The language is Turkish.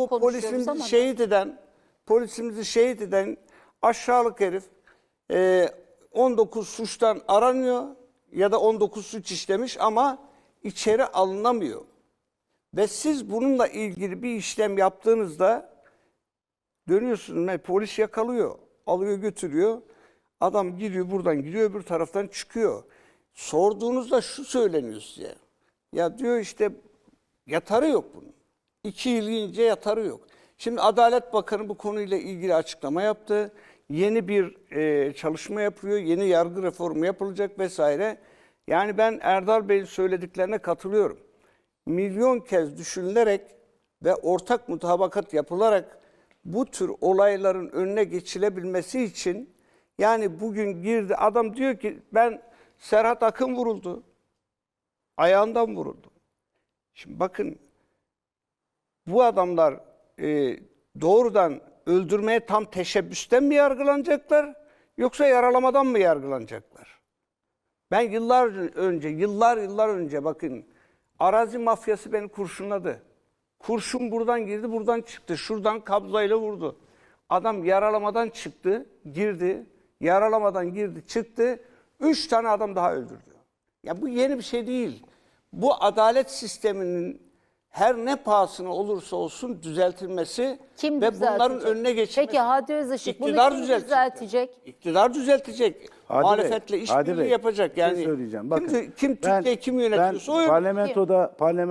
bu polisimizi ama. şehit eden, polisimizi şehit eden aşağılık herif e, 19 suçtan aranıyor ya da 19 suç işlemiş ama içeri alınamıyor. Ve siz bununla ilgili bir işlem yaptığınızda dönüyorsunuz ve polis yakalıyor, alıyor götürüyor. Adam giriyor buradan giriyor öbür taraftan çıkıyor. Sorduğunuzda şu söyleniyor size. Ya diyor işte yatarı yok bunun. İki yıl yiyince yatarı yok. Şimdi Adalet Bakanı bu konuyla ilgili açıklama yaptı. Yeni bir e, çalışma yapıyor. Yeni yargı reformu yapılacak vesaire. Yani ben Erdal Bey'in söylediklerine katılıyorum. Milyon kez düşünülerek ve ortak mutabakat yapılarak bu tür olayların önüne geçilebilmesi için yani bugün girdi adam diyor ki ben Serhat Akın vuruldu. Ayağından vuruldu. Şimdi bakın bu adamlar e, doğrudan öldürmeye tam teşebbüsten mi yargılanacaklar yoksa yaralamadan mı yargılanacaklar? Ben yıllar önce, yıllar yıllar önce bakın arazi mafyası beni kurşunladı. Kurşun buradan girdi, buradan çıktı. Şuradan kabzayla vurdu. Adam yaralamadan çıktı, girdi. Yaralamadan girdi, çıktı. Üç tane adam daha öldürdü. Ya bu yeni bir şey değil. Bu adalet sisteminin her ne pahasına olursa olsun düzeltilmesi Kim ve bunların düzeltecek? önüne geçilmesi. Peki Hadi Özışık bunu İktidar kim düzeltecek. düzeltecek? İktidar düzeltecek. Hadi Muhalefetle Hadi Bey, yapacak. bir şey Yani söyleyeceğim. kim, Bakın, kim ben- Türkiye kim yönetiyorsa o ben yönetiyor. parlamentoda parlament